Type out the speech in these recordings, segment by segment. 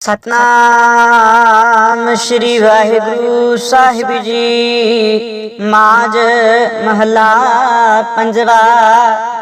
ਸਤਨਾਮ ਸ੍ਰੀ ਵਾਹਿਗੁਰੂ ਸਾਹਿਬ ਜੀ। ਮਾਜ ਮਹਲਾ ਪੰਜਵਾ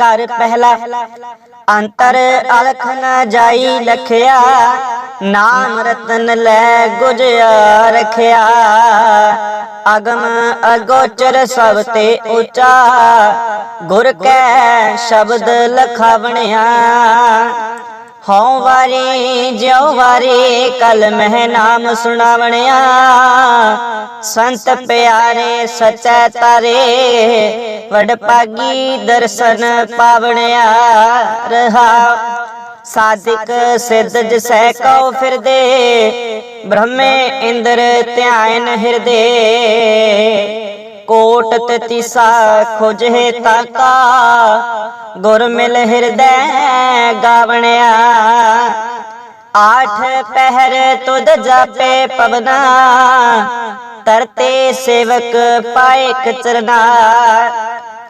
ਘਰ ਪਹਿਲਾ। ਅੰਤਰ ਅਲਖ ਨ ਜਾਈ ਲਖਿਆ, ਨਾਮ ਰਤਨ ਲੈ ਗੁਜਿਆ ਰਖਿਆ। ਅਗਮ ਅਗੋਚਰ ਸਭ ਤੇ ਉੱਚਾ, ਗੁਰ ਕੈ ਸ਼ਬਦ ਲਖਾਵਣਿਆ। ਹਉ ਵਾਰੇ, ਜਿਉ ਵਾਰੇ, ਕਲ ਮਹਿ ਨਾਮ ਸੁਣਾਵਣਿਆ। ਸੰਤ ਪਿਆਰੇ, ਸਚੈ ਤਾਰੇ, ਵਡ ਪਾਗੀ ਦਰਸ਼ਨ ਪਾਵਣਿਆ। ਰਹਾ ਸਾਧਿਕ ਸਿੱਧ ਜਿਸੈ ਕਉ ਫਿਰਦੇ, ਬ੍ਰਹਮੇ ਇੰਦਰ ਧਿਆਨ ਹਿਰਦੇ। ਕੋਟ ਤਤੀਸਾ ਖੋਜੇ ਤਾਕਾ ਗੁਰ ਮਿਲ ਹਿਰਦੈ ਗਾਵਣਿਆ। ਆਠ ਪਹਿਰ ਤੁਧ ਜਾਪੇ ਪਵਨਾ, ਤਰਤੇ ਸੇਵਕ ਪਾਏ ਕਚਰਨਾ।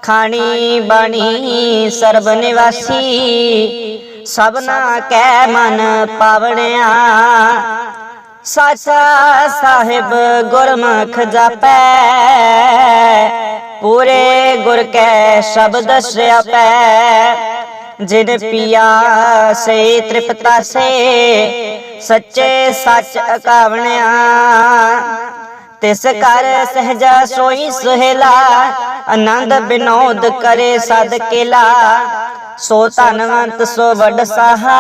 ਖਾਣੀ ਬਾਣੀ ਸਰਬ ਨਿਵਾਸੀ, ਸਭਨਾ ਕੈ ਮਨ ਪਾਵਣਿਆ। ਸਾਚਾ ਸਾਹਿਬ ਗੁਰਮੁਖ ਜਾਪੈ, ਪੂਰੇ ਗੁਰ ਕੈ ਸ਼ਬਦ ਸਿਆਪੈ। ਜਿਨ ਪੀਆ ਸੇ ਤ੍ਰਿਪਤਾ ਸੇ, ਸੱਚੇ ਸੱਚ ਅਕਾਵਣਿਆ। ਤਿਸ ਕਰ ਸਹਜਾ ਸੋਈ ਸੁਹੇਲਾ, ਆਨੰਦ ਬਿਨੋਦ ਕਰੇ ਸਦ ਸੋ ਧਨਵੰਤ ਸੋ ਵੱਡ ਸਾਹਾ,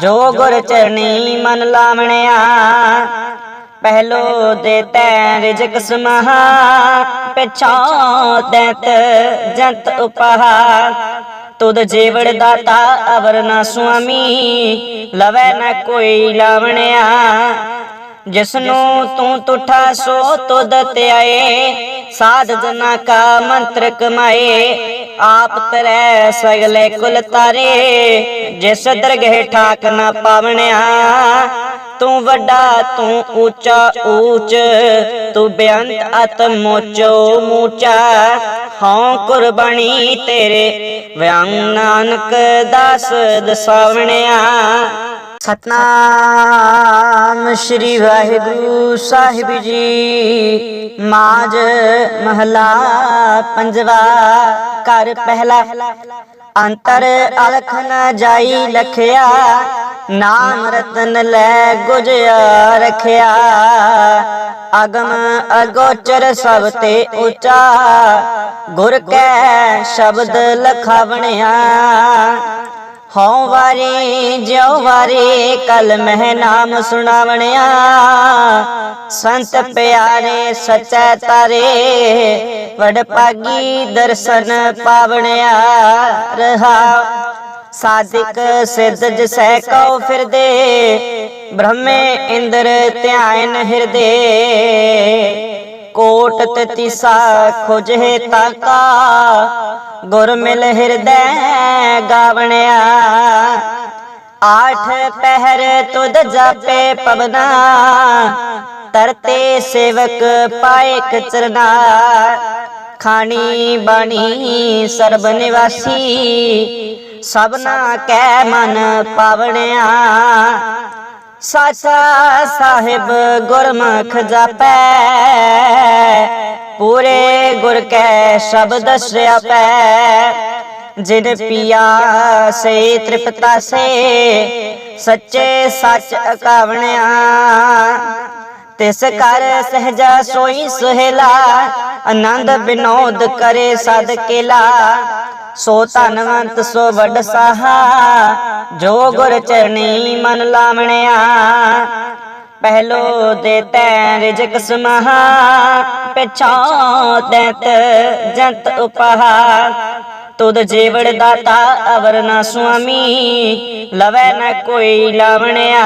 ਜੋ ਗੁਰ ਚਰਣੀ ਮਨ ਲਾਵਣਿਆ। ਪਹਿਲੋ ਦੇ ਤੈ ਰਿਜਕ ਸਮਹਾ, ਪਿਛਾਂ ਦੈਤ ਜੰਤ ਉਪਹਾ। ਤੁਧ ਜੀਵੜ ਦਾਤਾ ਅਵਰ ਨਾ ਸੁਆਮੀ, ਲਵੈ ਨਾ ਕੋਈ ਲਾਵਣਿਆ। ਜਿਸਨੂੰ ਤੂੰ ਤੁਠਾ ਸੋ ਤੁਧ ਧਿਆਏ ਸਾਧ ਜਨਾ ਕਾ ਮੰਤਰ ਕਮਾਏ, ਆਪ ਤਰੈ ਸਗਲੇ ਕੁਲ ਤਾਰੇ, ਜਿਸ ਦਰਗਹਿ ਠਾਕ ਨਾ ਪਾਵਣਿਆ। ਤੂੰ ਵੱਡਾ, ਤੂੰ ਉੱਚਾ ਉੱਚ ਤੂੰ ਬੇਅੰਤ ਆਤਮ ਮੋਚੋ ਮੂਚਾ। ਹਉ ਕੁਰਬਾਨੀ ਤੇਰੇ ਵਿਆੰ ਨਾਨਕ ਦਾਸ ਦਸਾਵਣਿਆ। ਸਤਨਾਮ ਸ੍ਰੀ ਵਾਹਿਗੁਰੂ ਸਾਹਿਬ ਜੀ। ਮਾਜ ਮਹਲਾ ਪੰਜਵਾ ਘਰ ਪਹਿਲਾ। ਅੰਤਰ ਅਲਖ ਨ ਜਾਈ ਲਖਿਆ, ਨਾਮ ਰਤਨ ਲੈ ਗੁਜਿਆ ਰਖਿਆ। ਅਗਮ ਅਗੋਚਰ ਸਭ ਤੇ ਉੱਚਾ, ਗੁਰ ਕੈ ਸ਼ਬਦ ਲਖਾਵਣਿਆ। ਹਉ ਵਾਰੇ, ਜਿਉ ਵਾਰੇ, ਕਲ ਮਹਿ ਨਾਮ ਸੁਣਾਵਣਿਆ। ਸੰਤ ਪਿਆਰੇ, ਸਚੈ ਤਾਰੇ, ਵਡ ਪਾਗੀ ਦਰਸ਼ਨ ਪਾਵਣਿਆ। ਰਹਾ ਸਾਧਿਕ ਸਿੱਧ ਜਿਸੈ ਕਉ ਫਿਰਦੇ, ਬ੍ਰਹਮੇ ਇੰਦਰ ਧਿਆਨ ਹਿਰਦੇ। ਕੋਟ ਤਤੀਸਾ ਖੋਜੇ ਤਾਕਾ ਗੁਰ ਮਿਲ ਹਿਰਦੈ ਗਾਵਣਿਆ। ਆਠ ਪਹਿਰ ਤੁਧ ਜਾਪੇ ਪਵਨਾ। ਤਰਤੇ ਸੇਵਕ ਪਾਏ ਕਚਰਨਾ। ਖਾਣੀ ਬਾਣੀ ਸਰਬ ਨਿਵਾਸੀ। ਸਭਨਾ ਕੈ ਮਨ ਪਾਵਣਿਆ। ਸਾਚਾ ਸਾਹਿਬ ਗੁਰਮੁਖ ਜਾਪੈ, ਪੂਰੇ ਗੁਰ ਕੈ ਸ਼ਬਦ ਸਿਆਪੈ ਜਿਨ ਪੀਆ ਸੇ ਤ੍ਰਿਪਤਾ ਸੇ, ਸੱਚੇ ਸੱਚ ਅਕਾਵਣਿਆ। ਤਿਸ ਕਰ ਸਹਜਾ ਸੋਈ ਸੁਹੇਲਾ, ਆਨੰਦ ਬਿਨੋਦ ਕਰੇ ਸਦ ਕੇਲਾ। ਸੋ ਧਨਵੰਤ ਸੋ ਵੱਡ ਸਾਹਾ, ਜੋ ਗੁਰ ਚਰਣੀ ਮਨ ਲਾਵਣਿਆ। ਪਹਿਲੋ ਦੇ ਤੈ ਰਿਜਕ ਸਮਹਾ, ਪਿਛਾਂ ਦੈਤ ਜੰਤ ਉਪਹਾ। ਤੁਧ ਜੀਵੜ ਦਾਤਾ ਅਵਰ ਨਾ ਸੁਆਮੀ, ਲਵੈ ਨਾ ਕੋਈ ਲਾਵਣਿਆ।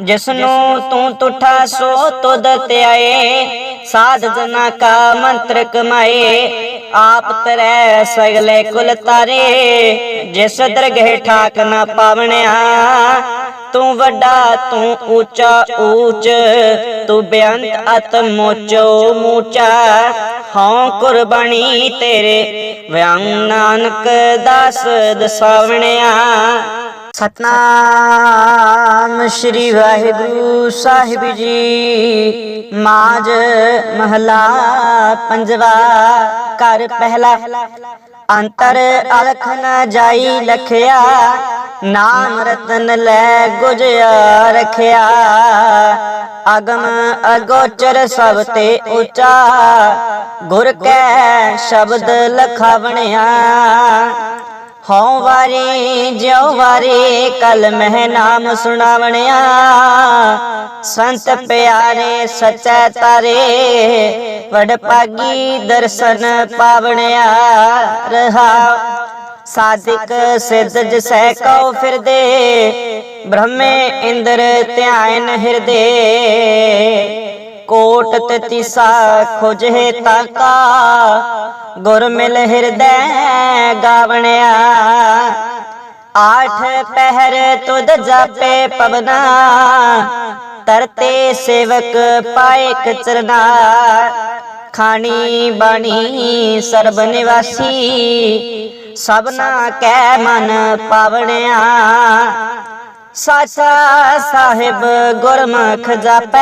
ਜਿਸਨੂੰ ਤੂੰ ਤੁਠਾ ਸੋ ਤੁਧ ਧਿਆਏ ਸਾਧ ਜਨਾ ਕਾ ਮੰਤਰ ਕਮਾਏ, ਆਪ ਤਰੈ ਸਗਲੇ ਕੁਲ ਤਾਰੇ, ਜਿਸ ਦਰਗਹਿ ਠਾਕ ਨਾ ਪਾਵਣਿਆ। ਤੂੰ ਵੱਡਾ, ਤੂੰ ਉੱਚਾ ਉੱਚ ਤੂੰ ਬੇਅੰਤ ਅਤ ਮੋਚੋ ਮੂਚਾ। ਹਉ ਕੁਰਬਾਨੀ ਤੇਰੇ ਵਿਆੰ ਨਾਨਕ ਦਾਸ ਦਸਾਵਣਿਆ। ਸਤਨਾਮ ਸ੍ਰੀ ਵਾਹਿਗੁਰੂ ਸਾਹਿਬ ਜੀ। ਮਾਜ ਮਹਲਾ ਪੰਜਵਾ ਘਰ ਪਹਿਲਾ। ਅੰਤਰ ਅਲਖ ਨ ਜਾਈ ਲਖਿਆ, ਨਾਮ ਰਤਨ ਲੈ ਗੁਜਿਆ ਰਖਿਆ। ਅਗਮ ਅਗੋਚਰ ਸਭ ਤੇ ਉਚਾ, ਗੁਰ ਕੈ ਸ਼ਬਦ ਲਖਾਵਣਿਆ। ਹਉ ਵਾਰੇ, ਜਿਉ ਵਾਰੇ, ਕਲ ਮਹਿ ਨਾਮ ਸੁਣਾਵਣਿਆ। ਸੰਤ ਪਿਆਰੇ, ਸਚੈ ਤਾਰੇ, ਵਡ ਪਾਗੀ ਦਰਸ਼ਨ ਪਾਵਣਿਆ। ਰਹਾ ਸਾਧਿਕ ਸਿੱਧ ਜਿਸੈ ਕਉ ਫਿਰਦੇ, ਬ੍ਰਹਮੇ ਇੰਦਰ ਧਿਆਨ ਹਿਰਦੇ। ਕੋਟ ਤਤੀਸਾ ਖੋਜੇ ਤਾਕਾ ਗੁਰ ਮਿਲ ਹਿਰਦੈ ਗਾਵਣਿਆ। ਆਠ ਪਹਿਰ ਤੁਧ ਜਾਪੇ ਪਵਨਾ। ਤਰਤੇ ਸੇਵਕ ਪਾਏ ਕਚਰਨਾ ਖਾਣੀ ਬਾਣੀ ਸਰਬ ਨਿਵਾਸੀ। ਸਭਨਾ ਕੈ ਮਨ ਪਾਵਣਿਆ। ਸਾਚਾ ਸਾਹਿਬ ਗੁਰਮੁਖ ਜਾਪੈ,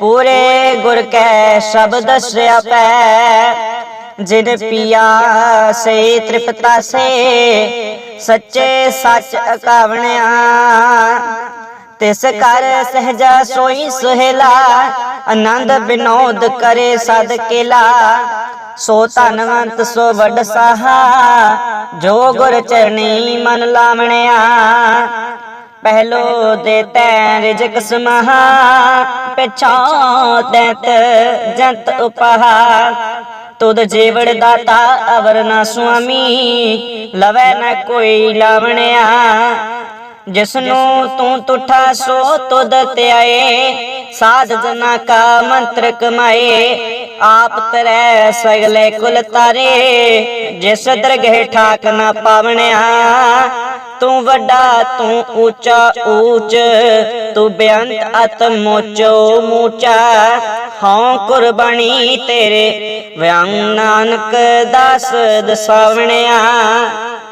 ਪੂਰੇ ਗੁਰ ਕੈ ਸ਼ਬਦ ਸਿਆਪੈ ਜਿਨ ਪੀਆ ਸੇ ਤ੍ਰਿਪਤਾ ਸੇ, ਸੱਚੇ ਸੱਚ ਅਕਾਵਣਿਆ। ਤਿਸ ਕਰ ਸਹਜਾ ਸੋਈ ਸੁਹੇਲਾ, ਆਨੰਦ ਬਿਨੋਦ ਕਰੇ ਸਦ ਕੇਲਾ। ਸੋ ਧਨਵੰਤ ਸੋ ਵੱਡ ਸਾਹਾ। ਜੋ ਗੁਰ ਚਰਣੀ ਮਨ ਲਾਵਣਿਆ, ਪਹਿਲੋ ਦੇ ਤੈ ਰਿਜਕ ਸਮਹਾ। ਪਿਛਾਂ ਦੈਤ ਜੰਤ ਉਪਹਾ। ਤੁਧ ਜੀਵੜ ਦਾਤਾ ਅਵਰ ਨਾ ਸੁਆਮੀ, ਲਵੈ ਨਾ ਕੋਈ ਲਾਵਣਿਆ। ਜਿਸਨੂੰ ਤੂੰ ਤੁਠਾ, ਸੋ ਤੁਧ ਧਿਆਏ। ਸਾਧ ਜਨਾ ਕਾ ਮੰਤਰ ਕਮਾਏ। ਆਪ ਤਰੈ ਸਗਲੇ ਕੁਲ ਤਾਰੇ, ਜਿਸ ਦਰਗਹਿ ਠਾਕ ਨਾ ਪਾਵਣਿਆ। ਤੂੰ ਵੱਡਾ, ਤੂੰ ਉੱਚਾ ਉੱਚ ਤੂੰ ਬੇਅੰਤ, ਅਤ ਮੋਚੋ ਮੂਚਾ। ਹਉ ਕੁਰਬਾਨੀ ਤੇਰੇ ਵਿਆੰ ਨਾਨਕ ਦਾਸ ਦਸਾਵਣਿਆ।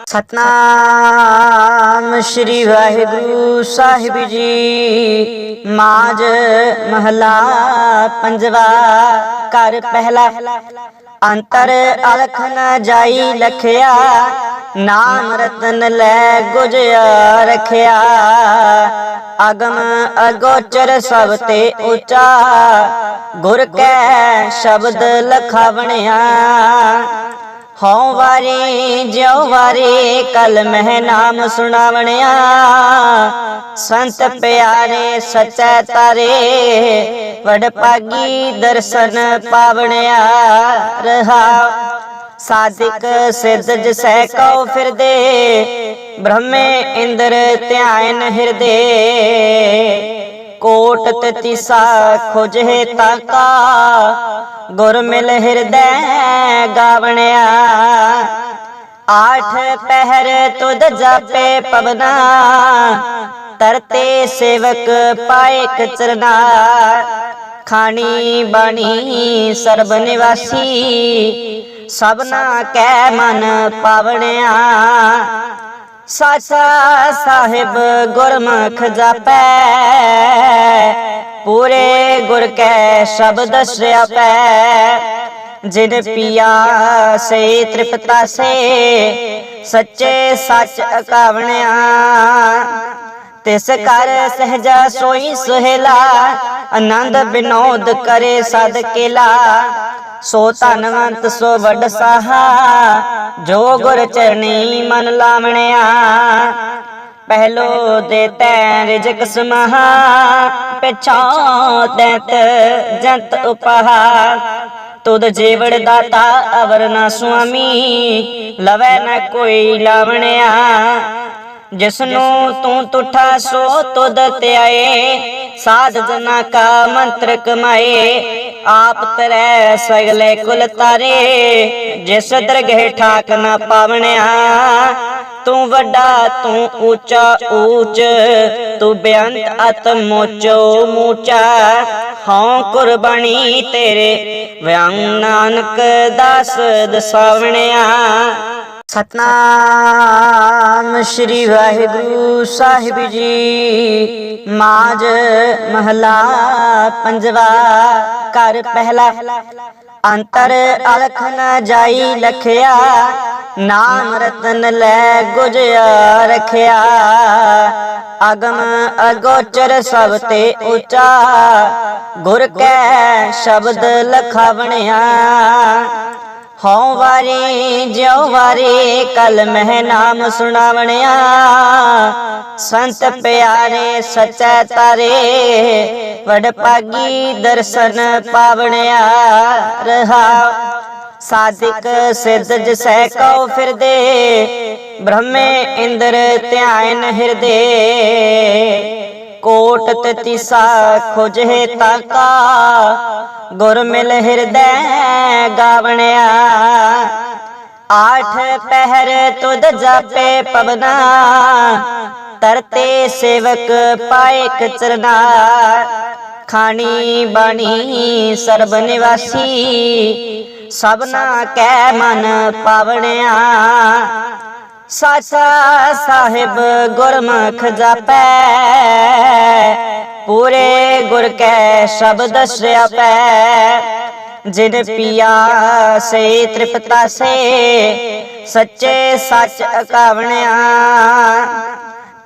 ਸਤਨਾਮ ਸ੍ਰੀ ਵਾਹਿਗੁਰੂ ਸਾਹਿਬ ਜੀ। ਮਾਜ ਮਹਲਾ ਪੰਜਵਾ ਘਰ ਪਹਿਲਾ। ਅੰਤਰ ਅਲਖ ਨ ਜਾਈ ਲਖਿਆ, ਨਾਮ ਰਤਨ ਲੈ ਗੁਜਿਆ ਰਖਿਆ। ਅਗਮ ਅਗੋਚਰ ਸਭ ਤੇ ਉੱਚਾ, ਗੁਰ ਕੈ ਸ਼ਬਦ ਲਖਾਵਣਿਆ। ਹਉ ਵਾਰੇ, ਜਿਉ ਵਾਰੇ, ਕਲ ਮਹਿ ਨਾਮ ਸੁਣਾਵਣਿਆ। ਸੰਤ ਪਿਆਰੇ, ਸਚੈ ਤਾਰੇ, ਵਡ ਪਾਗੀ ਦਰਸ਼ਨ ਪਾਵਣਿਆ। ਰਹਾ ਸਾਧਿਕ ਸਿੱਧ ਜਿਸੈ ਕਉ ਫਿਰਦੇ, ਬ੍ਰਹਮੇ ਇੰਦਰ ਧਿਆਨ ਹਿਰਦੇ। ਕੋਟ ਤਤੀਸਾ ਖੋਜੇ ਤਾਕਾ, ਗੁਰ ਮਿਲ ਹਿਰਦੈ ਗਾਵਣਿਆ। ਆਠ ਪਹਿਰ ਤੁਧ ਜਾਪੇ ਪਵਨਾ, ਤਰਤੇ ਸੇਵਕ ਪਾਏ ਕਚਰਨਾ। ਖਾਣੀ ਬਾਣੀ ਸਰਬ ਨਿਵਾਸੀ, ਸਭਨਾ ਕੈ ਮਨ ਪਾਵਣਿਆ। ਸਾਚਾ ਸਾਹਿਬ ਗੁਰਮੁਖ ਜਾਪੈ, ਪੂਰੇ ਗੁਰ ਕੈ ਸ਼ਬਦ ਸਿਆਪੈ ਜਿਨ ਪੀਆ ਸੇ ਤ੍ਰਿਪਤਾ ਸੇ, ਸੱਚੇ ਸੱਚ ਅਕਾਵਣਿਆ। ਤਿਸ ਕਰ ਸਹਜਾ ਸੋਈ ਸੁਹੇਲਾ, ਆਨੰਦ ਬਿਨੋਦ ਕਰੇ ਸਦ ਕੇਲਾ। ਸੋ ਧਨਵੰਤ, ਸੋ ਵੱਡ ਸਾਹਾ, ਜੋ ਗੁਰ ਚਰਣੀ ਮਨ ਲਾਵਣਿਆ। ਪਹਿਲੋ ਦੇ ਤੈ ਰਿਜਕ ਸਮਹਾ ਪਿਛਾਂ ਦੈਤ ਜੰਤ ਉਪਹਾ। ਤੁਧ ਜੀਵੜ ਦਾਤਾ ਅਵਰ ਨਾ ਸੁਆਮੀ, ਲਵੈ ਨਾ ਕੋਈ ਲਾਵਣਿਆ। ਜਿਸਨੂੰ ਤੂੰ ਤੁਠਾ ਸੋ ਤੁਧ ਧਿਆਏ ਸਾਧ ਜਨਾ ਕਾ ਮੰਤਰ ਕਮਾਏ, ਆਪ ਤਰੈ ਸਗਲੇ ਕੁਲ ਤਾਰੇ। ਜਿਸ ਦਰਗਹਿ ਠਾਕ ਨਾ ਪਾਵਣਿਆ, ਤੂੰ ਵੱਡਾ, ਤੂੰ ਉੱਚਾ ਉੱਚ ਤੂੰ ਬੇਅੰਤ ਅਤ ਮੋਚੋ ਮੂਚਾ। ਹਉ ਕੁਰਬਾਨੀ ਤੇਰੇ ਵਿਆੰ ਨਾਨਕ ਦਾਸ ਦਸਾਵਣਿਆ। ਸਤਨਾਮ ਸ੍ਰੀ ਵਾਹਿਗੁਰੂ ਸਾਹਿਬ ਜੀ। ਮਾਜ ਮਹਲਾ ਪੰਜਵਾ ਘਰ ਪਹਿਲਾ। ਅੰਤਰ ਅਲਖ ਨ ਜਾਈ ਲਖਿਆ, ਨਾਮ ਰਤਨ ਲੈ ਗੁਜਿਆ ਰਖਿਆ। ਅਗਮ ਅਗੋਚਰ ਸਭ ਤੇ ਉੱਚਾ, ਗੁਰ ਕੈ ਸ਼ਬਦ ਲਖਾਵਣਿਆ। ਹਉ ਵਾਰੇ, ਜਿਉ ਵਾਰੇ, ਕਲ ਮਹਿ ਨਾਮ ਸੁਣਾਵਣਿਆ। ਸੰਤ ਪਿਆਰੇ, ਸਚੈ ਤਾਰੇ, ਵਡ ਪਾਗੀ ਦਰਸ਼ਨ ਪਾਵਣਿਆ। ਰਹਾ ਸਾਧਿਕ ਸਿੱਧ ਜਿਸੈ ਕਉ ਫਿਰਦੇ, ਬ੍ਰਹਮੇ ਇੰਦਰ ਧਿਆਨ ਹਿਰਦੇ। ਕੋਟ ਤਤੀਸਾ ਖੋਜੇ ਤਾਕਾ ਗੁਰ ਮਿਲ ਹਿਰਦੈ ਗਾਵਣਿਆ। ਆਠ ਪਹਿਰ ਤੁਧ ਜਾਪੇ ਪਵਨਾ। ਤਰਤੇ ਸੇਵਕ ਪਾਏ ਕਚਰਨਾ। ਖਾਣੀ ਬਾਣੀ ਸਰਬ ਨਿਵਾਸੀ। ਸਭਨਾ ਕੈ ਮਨ ਪਾਵਣਿਆ। ਸਾਚਾ ਸਾਹਿਬ ਗੁਰਮੁਖ ਜਾਪੈ, ਪੂਰੇ ਗੁਰ ਕੈ ਸ਼ਬਦ ਸਿਆਪੈ ਜਿਨ ਪੀਆ ਸੇ ਤ੍ਰਿਪਤਾ ਸੇ, ਸੱਚੇ ਸੱਚ ਅਕਾਵਣਿਆ।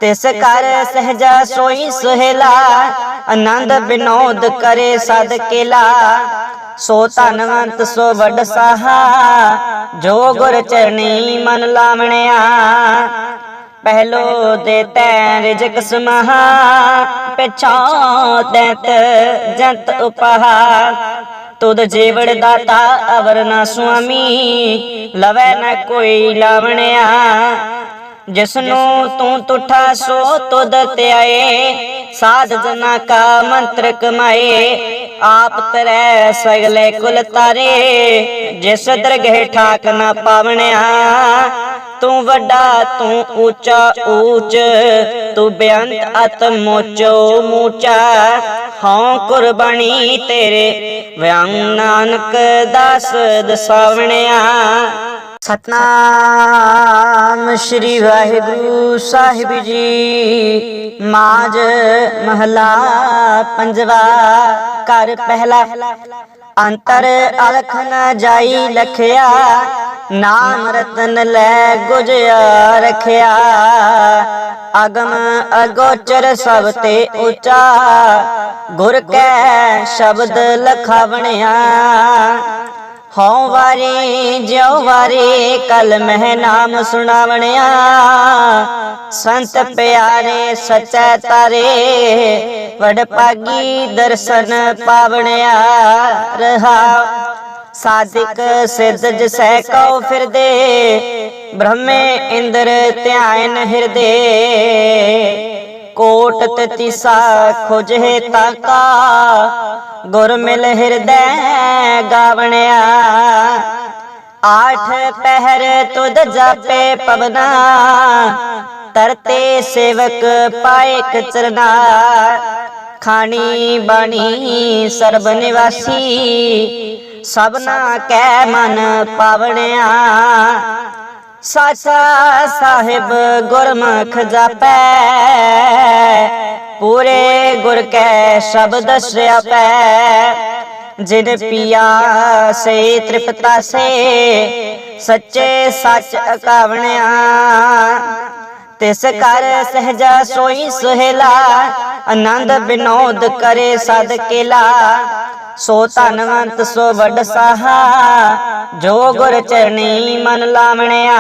ਤਿਸ ਕਰ ਸਹਜਾ ਸੋਈ ਸੁਹੇਲਾ, ਆਨੰਦ ਬਿਨੋਦ ਕਰੇ ਸਦ ਕੇਲਾ। ਸੋ ਧਨਵੰਤ, ਸੋ ਵੱਡ ਸਾਹਾ। ਜੋ ਗੁਰ ਚਰਣੀ ਮਨ ਲਾਵਣਿਆ, ਪਹਿਲੋ ਦੇ ਤੈ ਰਿਜਕ ਸਮਹਾ। ਪਿਛਾਂ ਦੈਤ ਜੰਤ ਉਪਹਾ। ਤੁਧ ਜੀਵੜ ਦਾਤਾ ਅਵਰ ਨਾ ਸੁਆਮੀ, ਲਵੈ ਨਾ ਕੋਈ ਲਾਵਣਿਆ। ਜਿਸਨੂੰ ਤੂੰ ਤੁਠਾ, ਸੋ ਤੁਧ ਧਿਆਏ। ਸਾਧ ਜਨਾ ਕਾ ਮੰਤਰ ਕਮਾਏ। ਆਪ ਤਰੈ ਸਗਲੇ ਕੁਲ ਤਾਰੇ ਜਿਸ ਦਰਗਹਿ ਠਾਕ ਨਾ ਪਾਵਣਿਆ, ਤੂੰ ਵੱਡਾ, ਤੂੰ ਉੱਚਾ ਉੱਚ ਤੂੰ ਬੇਅੰਤ ਅਤ ਮੋਚੋ ਮੂਚਾ ਹਾਂ ਕੁਰਬਾਨੀ ਤੇਰੇ ਵਿਆੰ ਨਾਨਕ ਦਾਸ ਦਸਾਵਣਿਆ। ਸਤਨਾਮ ਸ੍ਰੀ ਵਾਹਿਗੁਰੂ ਸਾਹਿਬ ਜੀ। ਮਾਜ ਮਹਲਾ ਪੰਜਵਾ ਘਰ ਪਹਿਲਾ। ਅੰਤਰ ਅਲਖ ਨ ਜਾਈ ਲਖਿਆ, ਨਾਮ ਰਤਨ ਲੈ ਗੁਜਿਆ ਰਖਿਆ। ਅਗਮ ਅਗੋਚਰ ਸਭ ਤੇ ਉੱਚਾ, ਗੁਰ ਕੈ ਸ਼ਬਦ ਲਖਾਵਣਿਆ। ਹੋਂ ਵਾਰੇ, ਜਿਉ ਵਾਰੇ, ਕਲ ਮਹਿ ਨਾਮ ਸੁਣਾਵਣਿਆ। ਸੰਤ ਪਿਆਰੇ, ਸਚੈ ਤਾਰੇ, ਵਡ ਪਾਗੀ ਦਰਸ਼ਨ ਪਾਵਣਿਆ। ਰਹਾ, ਸਾਧਿਕ ਸਿੱਧ ਜਿਸੈ ਕਉ ਫਿਰਦੇ, ਬ੍ਰਹਮੇ ਇੰਦਰ ਧਿਆਨ ਹਿਰਦੇ। ਕੋਟ ਤਤੀਸਾ ਖੋਜੇ ਤਾਕਾ ਗੁਰ ਮਿਲ ਹਿਰਦੈ ਗਾਵਣਿਆ। ਆਠ ਪਹਿਰ ਤੁਧ ਜਾਪੇ ਪਵਨਾ ਤਰਤੇ ਸੇਵਕ ਪਾਏ ਕਚਰਨਾ। ਖਾਣੀ ਬਾਣੀ ਸਰਬ ਨਿਵਾਸੀ ਸਭਨਾ ਕੈ ਮਨ ਪਾਵਣਿਆ। ਸਾਚਾ ਸਾਹਿਬ ਗੁਰਮੁਖ ਜਾਪੈ, ਪੂਰੇ ਗੁਰ ਕੈ ਸ਼ਬਦ ਸਿਆਪੈ ਜਿਨ ਪੀਆ ਸੇ ਤ੍ਰਿਪਤਾ ਸੇ, ਸੱਚੇ ਸੱਚ ਅਕਾਵਣਿਆ। ਤਿਸ ਕਰ ਸਹਜਾ ਸੋਈ ਸੁਹੇਲਾ, ਆਨੰਦ ਬਿਨੋਦ ਕਰੇ ਸਦ ਕੇਲਾ। ਸੋ ਧਨਵੰਤ, ਸੋ ਵੱਡ ਸਾਹਾ, ਜੋ ਗੁਰ ਚਰਣੀ ਮਨ ਲਾਵਣਿਆ।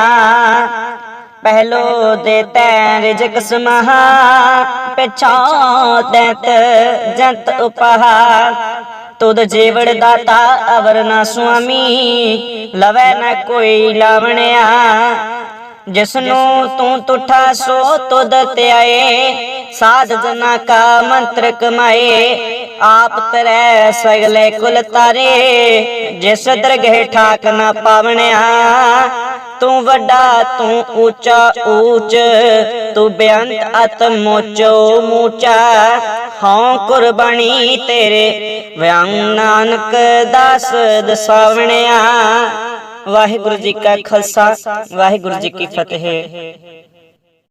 ਪਹਿਲੋ ਦੇ ਤੈ ਰਿਜਕ ਸਮਹਾ, ਪਿਛਾਂ ਦੈਤ ਜੰਤ ਉਪਹਾ। ਤੁਧ ਜੀਵੜ ਦਾਤਾ ਅਵਰ ਨਾ ਸੁਆਮੀ, ਲਵੈ ਨਾ ਕੋਈ ਲਾਵਣਿਆ। ਜਿਸਨੂੰ ਤੂੰ ਤੁਠਾ, ਸੋ ਤੁਧ ਧਿਆਏ, ਸਾਧ ਜਨਾ ਕਾ ਮੰਤਰ ਕਮਾਏ। ਆਪ ਤਰੈ ਸਗਲੇ ਕੁਲ ਤਾਰੇ ਜਿਸ ਦਰਗਹਿ ਠਾਕ ਨਾ ਪਾਵਣਿਆ, ਤੂੰ ਵੱਡਾ, ਤੂੰ ਉੱਚਾ ਉੱਚ ਤੂੰ ਬੇਅੰਤ ਅਤ ਮੋਚੋ ਮੂਚਾ, ਹਉ ਕੁਰਬਾਨੀ ਤੇਰੇ ਵਿਆੰ ਨਾਨਕ ਦਾਸ ਦਸਾਵਣਿਆ। ਵਾਹਿਗੁਰੂ ਜੀ ਕਾ ਖਾਲਸਾ, ਵਾਹਿਗੁਰੂ ਜੀ ਕੀ ਫਤਿਹ।